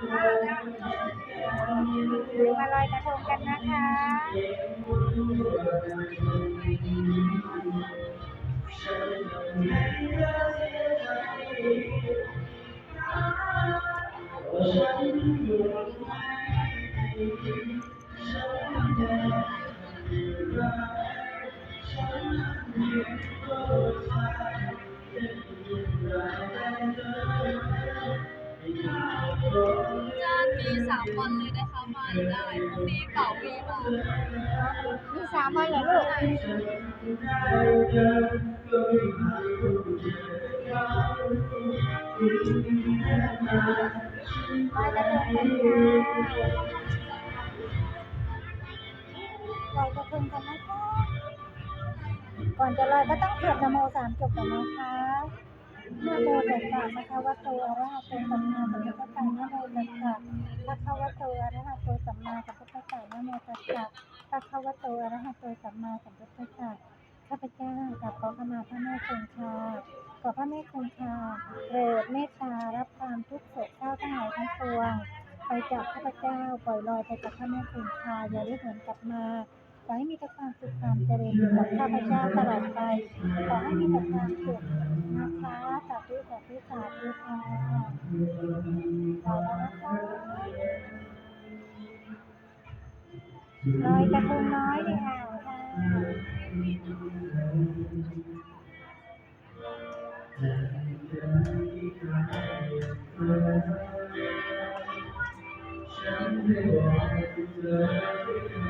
มาลอยกระทงกันนะคะฉันมี สามวันเลยนะคะมาได้พรุ่งนี้เป่าวีมามีสามวันเหรอลูกลอยกระทงกันค่ะลอยกระทงกันนะคะ ก่อนจะลอยก็ต้องสวดนโมสามจบก่อนนะคะนะโม ตัสสะภะคะวะโตอระหะโตสัมมาสัมพุทธัสสะนะโมตัสสะภะคะวะโตอระหะโตสัมมาสัมพุทธัสสะนะโมตัสสะภะคะวะโตอระหะโตสัมมาสัมพุทธัสสะข้าพเจ้ากราบขอขมาพระแม่คงคาขอพระแม่คงคาโปรดเมตตารับความทุกข์โศกเศร้าทั้งหลายทั้งปวงไปจากข้าพเจ้าปล่อยลอยไปกับพระแม่คงคาอย่าได้หวนกลับมา อให้มีแต่ความสุขความเจริญอยู่กับข้าพเจ้าตลอดไป ขอให้มีแต่ความสุขนะคะสาธุสาธุสาธุค่ะขอแล้วนะคะลอยกระทงน้อยในอ่างค่ะฉันไม่ไหวเธอ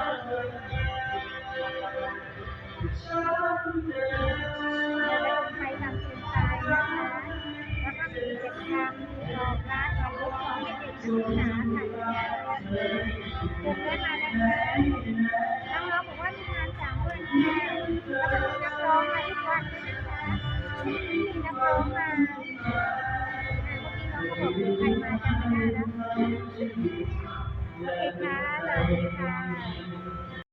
มานะคะน้องๆบอกว่ามีงานสามวันค่ะแล้วก็มีนักร้องมาทุกวันด้วยนะคะมีนักร้องมาอ่าเมื่อกี้น้องก็บอกมีใครมาจำไม่ได้แล้ว